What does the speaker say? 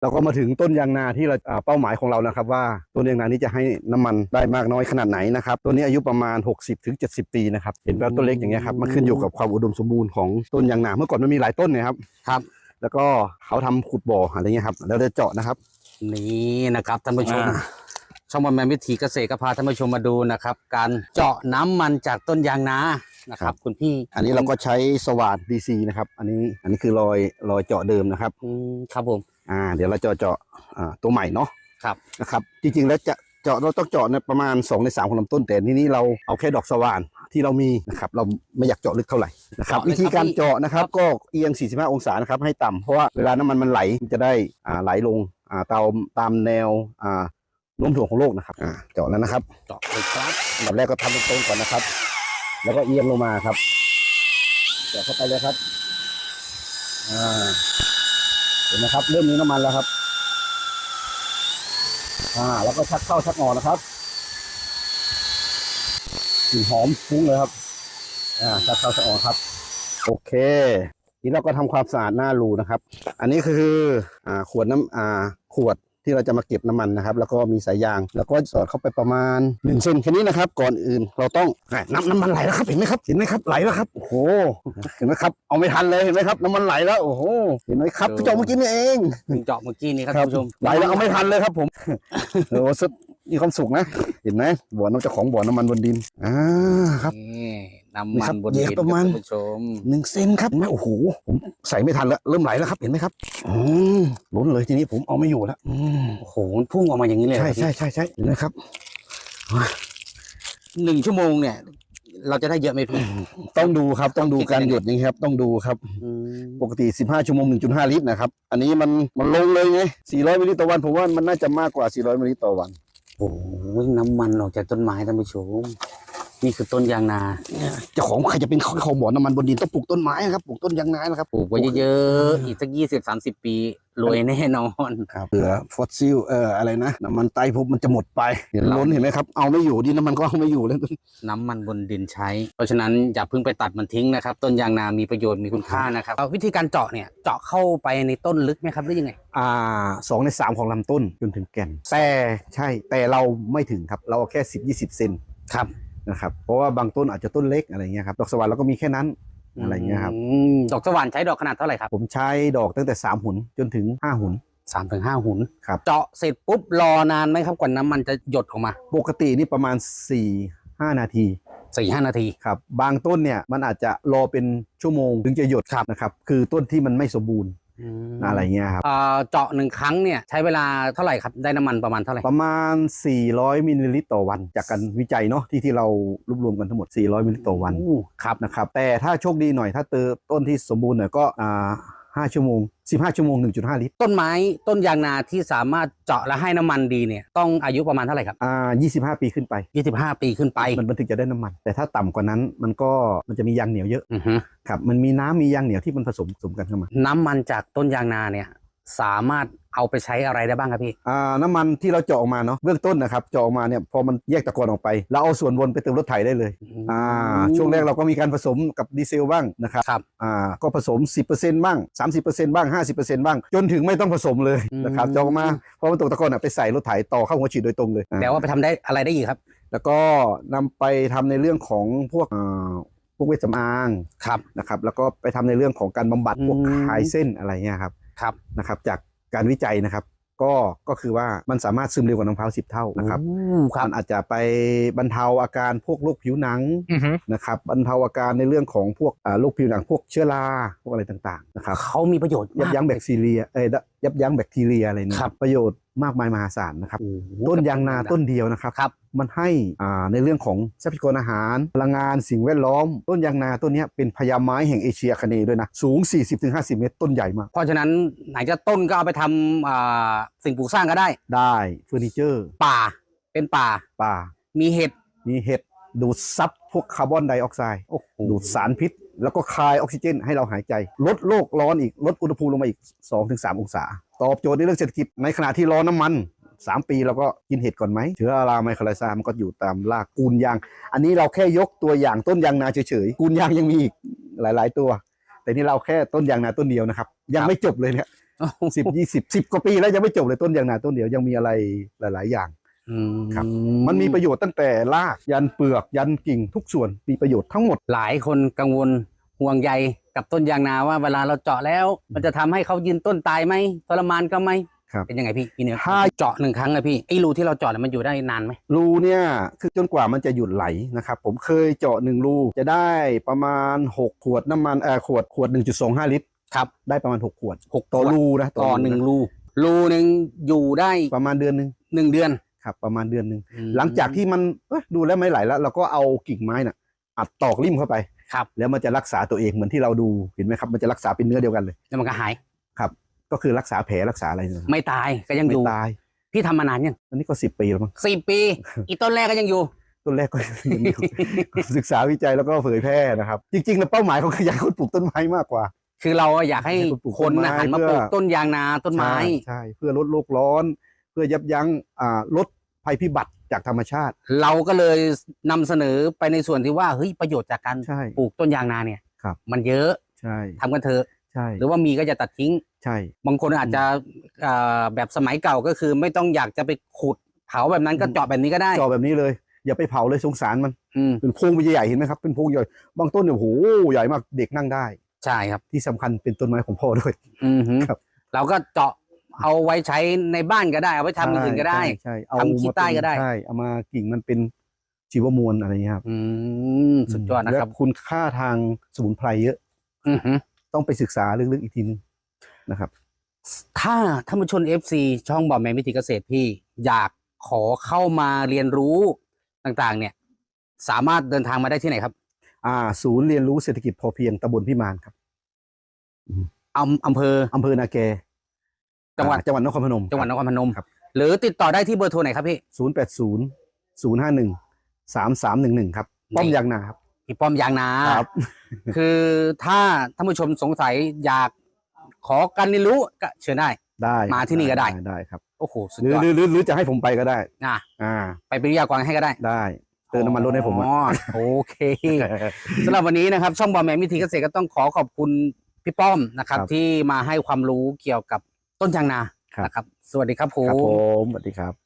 เราก็มาถึงต้นยางนาที่เราอ่าเป้าหมายของเรานะครับ ว่าต้นยางนานี้จะให้น้ำมันได้มากน้อยขนาดไหนนะครับต้นนี้อายุประมาณ 60ถึง70 ปีนะครับเห็นว่าต้นเล็กอย่างเงี้ยครับมันขึ้นอยู่กับความอุดมสมบูรณ์ของต้นยางนาเมื่อก่อนมันมีหลายต้นเนะครับครับ แล้วก็เขาทำขุดบ่ออะไรเงี้ยครับแล้วได้เจาะนะครับ นี่นะครับท่านผู้ชมอ่าช่องบอลแมนวิถีเกษตรก็พาท่านผู้ชมมาดูนะครับ การเจาะน้ำมันจากต้นยางนานะครับคุณพี่อันนี้เราก็ใช้สว่านดีซีนะครับ อันนี้อันนี้คือรอยรอยเจาะเดิมนะครับอืมครับผม อ่า เดี๋ยวเราจะเจาะอ่าตัวใหม่เนาะครับนะครับ จริงๆแล้วจะเจาะเราต้องเจาะเนี่ยประมาณ2ใน3ของลำต้นแต่ทีนี้เราเอาแค่ดอกสว่านที่เรามีนะครับเราไม่อยากเจาะลึกเท่าไหร่นะครับเจาะเลยวิธีการครับพี่เจาะนะครับก็เอียง 45 องศานะครับให้ต่ำเพราะว่าเวลาน้ำมันมันไหลมันจะได้อ่าไหลลงอ่าตามตามแนวอ่าโน้มถ่วงของโลกนะครับอ่าเจาะแล้วนะครับเจาะเลยครับอันดับแรกก็ทำตรงๆก่อนนะครับ แล้วก็เอียงลงมาครับเจาะเข้าไปเลยครับอ่า เห็นไหมครับ เริ่มมีน้ำมันแล้วครับ อ่า แล้วก็ชักเข้าชักออกนะครับกลิ่นหอมฟุ้งเลยครับ อ่าชักเข้าชักออกครับ โอเคทีนี้เราก็ทำความสะอาดหน้ารูนะครับ อันนี้คือ อ่า ขวดน้ำอ่า ขวด ที่เราจะมาเก็บน้ำมันนะครับ แล้วก็มีสายยาง แล้วก็สอดเข้าไปประมาณ1เซนแค่นี้นะครับ ก่อนอื่นเราต้องอะน้ำน้ำมันไหลแล้วครับเห็นไหมครับเห็นไหมครับไหลแล้วครับโอ้โหเห็นไหมครับเอาไม่ทันเลยเห็นไหมครับน้ำมันไหลแล้วโอ้โหเห็นไหมครับพี่จอมเมื่อกี้นี่เองเพิ่งเจาะเมื่อกี้นี้ครับครัท่าบนผู้ชมไหลแล้วเอาไม่ทันเลยครับผมโอ้สุดมีความสุขนะ เห็นไหมบ่อน้ำเจ้าของบ่อน้ำมันบนดินอ่าครับ นี่น้ำนี่มัครันบบนเหยีดิยนบประมาณท่านผู้ชมหนึ่งเซนครับเห็นไหมโอ้โหผมใส่ไม่ทันแล้วเริ่มไหลแล้วครับเห็นไหมครับอืมล้นเลยทีนี้ผมเอาไม่อยู่แล้วอืมโอ้โหมันพุ่งออกมาอย่างนี้เลยใช่ครับใช่ใช่ใช่เห็นไหมครับหนึ่งชั่วโมงเนี่ยเราจะได้เยอะไหมพี่ต้องดูครับ ต้องดูคิดการยังไงหยดนี่ครับ ต้องดูครับอืมปกติ15ชั่วโมง1.5 ลิตรนะครับ อันนี้มันมันลงเลยไง400มิลลิลิตรต่อวันผมว่ามันน่าจะมากกว่า 400มิลลิลิตรต่อวัน โอ้โหน้ำมันออกจากต้นไม้ท่านผู้ชม นี่คือต้นยางนาเจ้าของใครจะเป็นเขาเขาบ่อน้ำมันบนดินต้องปลูกต้นไม้นะครับปลูกต้นยางนานะครับปลูกไว้เยอะๆอีกสักยี่สิบสามสิบปีรวยแน่นอนครับเผื่อฟอสซิลเอ่ออะไรนะน้ำมันไตพวกมันจะหมดไปเห็นล้นเห็นไหมครับเอาไม่อยู่ดินน้ำมันก็เอาไม่อยู่แล้วน้ำมันบนดินใช้ เพราะฉะนั้นอย่าเพิ่งไปตัดมันทิ้งนะครับ ต้นยางนามีประโยชน์มีคุณค่านะครับเอาวิธีการเจาะเนี่ยเจาะเข้าไปในต้นลึกไหมครับหรือยังไงอ่าสองในสามของลำต้นจนถึงแก่นแต่ใช่แต่เราไม่ถึงครับเราเอาแค่สิบยี่สิบเซนครับ นะครับเพราะว่าบางต้นอาจจะต้นเล็กอะไรเงี้ยครับดอกสวรรค์เราก็มีแค่นั้นอะไรเงี้ยครับอืมดอกสว่านใช้ดอกขนาดเท่าไหร่ครับผมใช้ดอกตั้งแต่สามหุนจนถึงห้าหุนสามถึงห้าหุนครับเจาะเสร็จปุ๊บรอนานไหมครับกว่าน้ำมันจะหยดออกมา ปกตินี่ประมาณสี่ห้านาทีสี่ห้านาทีครับบางต้นเนี่ยมันอาจจะรอเป็นชั่วโมงถึงจะหยดครับนะครับคือต้นที่มันไม่สมบูรณ์ม อะไรเงี้ยครับเอ่อเจาะหนึ่งครั้งเนี่ยใช้เวลาเท่าไหร่ครับได้น้ำมันประมาณเท่าไหร่ประมาณ 400มิลลิลิตรต่อวัน จากการวิจัยเนาะที่ที่เรารวบรวมกันทั้งหมด 400มิลลิลิตรต่อวันอู้ครับนะครับแต่ถ้าโชคดีหน่อยถ้าเจอต้นที่สมบูรณ์หน่อยก็อ่า 5 ชั่วโมง 15 ชั่วโมง 1.5 ลิตร ต้นไม้ต้นยางนาที่สามารถเจาะและให้น้ำมันดีเนี่ยต้องอายุประมาณเท่าไหร่ครับอ่า25 ปีขึ้นไป 25 ปีขึ้นไปมันมันถึงจะได้น้ำมัน แต่ถ้าต่ำกว่านั้นมันก็มันจะมียางเหนียวเยอะอือฮึครับมันมีน้ำมียางเหนียวที่มันผสมผสมกันเข้ามา น้ำมันจากต้นยางนาเนี่ย สามารถเอาไปใช้อะไรได้บ้างครับพี่ อ่าน้ำมันที่เราเจาะออกมาเนาะเบื้องต้นนะครับเจาะออกมาเนี่ยพอมันแยกตะกอนออกไป เราเอาส่วนบนไปเติมรถไถได้เลยอ่าช่วงแรกเราก็มีการผสมกับดีเซลบ้างนะครับครับอ่าก็ผสม 10%บ้าง 30%บ้าง 50%บ้าง จนถึงไม่ต้องผสมเลยนะครับอืมเจาะออกมาพอมันตกตะกอนอะไปใส่รถไถต่อเข้าหัวฉีดโดยตรงเลยอ่าแต่ว่าไปทำได้อะไรได้อีกครับ แล้วก็นำไปทำในเรื่องของพวกอ่าพวกเวชสำอางครับนะครับแล้วก็ไปทำในเรื่องของการบำบัดพวกอืมคลายเส้นอะไรเงี้ยครับ ครับนะครับจากการวิจัยนะครับ ก็ก็คือว่ามันสามารถซึมเร็วกว่าน้ำมะพร้าวสิบเท่านะครับอืมครับมันอาจจะไปบรรเทาอาการพวกโรคผิวหนังอือฮึนะครับบรรเทาอาการในเรื่องของพวกอ่าโรคผิวหนังพวกเชื้อราพวกอะไรต่างๆนะครับ เขามีประโยชน์ยับยั้งแบคทีเรียเอ้ยยับยั้งแบคทีเรียอะไรเนี่ยครับ ประโยชน์ มากมายมหาศาลนะครับโอ้โหต้นยางนาต้นเดียวนะครับครับมันให้อ่าในเรื่องของทรัพยากรอาหารพลังงานสิ่งแวดล้อม ต้นยางนาต้นเนี้ยเป็นพญาไม้แห่งเอเชียอาคเนย์ด้วยนะ สูง 40-50 เมตร ต้นใหญ่มาก เพราะฉะนั้นไหนจะต้นก็เอาไปทำอ่าสิ่งปลูกสร้างก็ได้ ได้เฟอร์นิเจอร์ ป่าเป็นป่าป่า มีเห็ดมีเห็ดดูดซับพวกคาร์บอนไดออกไซด์ดูดสารพิษ แล้วก็คายออกซิเจน ให้เราหายใจ ลดโลกร้อนอีกลดอุณหภูมิลงมาอีก 2-3 องศา ตอบโจทย์ในเรื่องเศรษฐกิจในขณะที่ร้อนน้ำมัน 3 ปีเราก็กินเห็ดก่อนไหมเชื้อราไมโครไลซามันก็อยู่ตามรากกูนยาง อันนี้เราแค่ยกตัวอย่างต้นยางนาเฉยๆกูนยางยังมีอีกหลาย ๆ ตัว แต่นี่เราแค่ต้นยางนาต้นเดียวนะครับ ยังไม่จบเลยเนี่ยสิบยี่สิบสิบกว่าปีแล้วยังไม่จบเลยต้นยางนาต้นเดียวยังมีอะไรหลาย ๆ อย่างอืมครับมันมีประโยชน์ตั้งแต่รากยันเปลือกยันกิ่งทุกส่วนมีประโยชน์ทั้งหมดหลายคนกังวลห่วงใย กับต้นยางนาว่าเวลาเราเจาะแล้ว มันจะทำให้เขายืนต้นตายไหมทรมานก็ไหมครับเป็นยังไงพี่พี่เนื้อถ้า เจาะหนึ่งครั้งอะพี่ไอ้รูที่เราเจาะเนี่ยมันอยู่ได้นานไหมรูเนี่ยคือจนกว่ามันจะหยุดไหลนะครับผมเคยเจาะหนึ่งรูจะได้ประมาณ 6 ขวดน้ำมันเอ่อขวดขวด 1.25 ลิตร ครับได้ประมาณ 6 ขวดหกต่อขวดรูนะต่อหนึ่งะรูรูหนึ่งอยู่ได้ประมาณเดือนหนึ่งหนึ่งเดือน ครับประมาณเดือนหนึ่งอืมหลังจากที่มันเอ้ยดูแล้วไม่ไหลแล้วเราก็เอากิ่งไม้น่ะอัดตอกริมเข้าไป ครับแล้วมันจะรักษาตัวเองเหมือนที่เราดูเห็นไหมครับมันจะรักษาเป็นเนื้อเดียวกันเลย แล้วมันก็หายครับ ก็คือรักษาแผลรักษาอะไรเนี่ยไม่ตายก็ยังอไม่ยู่ตายพี่ทำมานานยังอันนี้ก็สิบปีแล้วมั้งสี่ปี อีต้นแรกก็ยังอยู่ต้นแรกก็ยังอยู่ศึกษาวิจัยแล้วก็เผยแพร่นะครับ จริงๆแล้วเป้าหมายของอยากให้คนปลูกต้นไม้มากกว่า คือเราอยากให้ให้คนปลูกคนต้นไม้นะหันมาเพื่ปอลูกต้นยางนาต้นไม้ใช่ใช่เพื่อลดโลกร้อน เพื่อยับยั้งอ่าลด ภัยพิบัติจากธรรมชาติ เราก็เลยนำเสนอไปในส่วนที่ว่าเฮ้ยประโยชน์จากการใช่ ปลูกต้นยางนาเนี่ย ครับ มันเยอะใช่ทำกันเถอะใช่หรือว่ามีก็จะตัดทิ้ง ใช่ บางคนอาจจะอ่าแบบสมัยเก่าก็คือไม่ต้องอยากจะไปขุดเผาแบบนั้นก็เจาะแบบนี้ก็ได้จอแบบนี้เลย อย่าไปเผาเลยสงสารมันอืมเป็นพวงใหญ่ๆเห็นไหมครับเป็นพวงใหญ่บางต้นเนี่ยโอ้โหใหญ่มากเด็กนั่งได้ ใช่ครับ ที่สำคัญเป็นต้นไม้ของพ่อด้วย อือหือครับ เราก็เจาะ เอาไว้ใช้ในบ้านก็ได้ เอาไว้ทำอย่างอื่นก็ได้ ใช่ใช่เอาทำขี้ใต้ก็ได้ ใช่เอามากิ่งมันเป็นชีวมวลอะไรอย่างเงี้ยครับอืมสุดยอดนะครับและคุณค่าทางสมุนไพรเยอะ อือหือต้องไปศึกษาลึกๆอีกทีนึงนะครับ ถ้าท่านผู้ชม FC ช่องบอมแมนวิถีเกษตรพี่ อยากขอเข้ามาเรียนรู้ต่างๆ เนี่ย สามารถเดินทางมาได้ที่ไหนครับอ่า ศูนย์เรียนรู้เศรษฐกิจพอเพียงตำบลพิมานครับอำอำเภออำเภอนาแก จังหวัดอ่าจังหวัดนครพนม จังหวัดนครพนมครับ หรือติดต่อได้ที่เบอร์โทรไหนครับพี่ศูนย์แปดศูนย์ศูนย์ห้าหนึ่งสามสามหนึ่งหนึ่งครับป้อมนี่ยางนาครับพี่ป้อมยางนาครับ คือถ้าท่านผู้ชมสงสัยอยากขอการเรียนรู้ก็เชิญได้ได้มาที่นี่ก็ได้ได้ครับโอ้โหสุดหรือยอดหรือหรือหรือจะให้ผมไปก็ได้อะอ่า ไปเป็นวิทยากรให้ก็ได้ได้เติมน้ำมันรถให้ผมอะอ๋อโอเคสำหรับวันนี้นะครับ ช่องบอมแมนวิธีเกษตรก็ต้องขอขอบคุณพี่ป้อมนะครับครับที่มาให้ความรู้เกี่ยวกับ ต้นยางนาครับ นะครับ สวัสดีครับผครับมผมสวัสดีครับ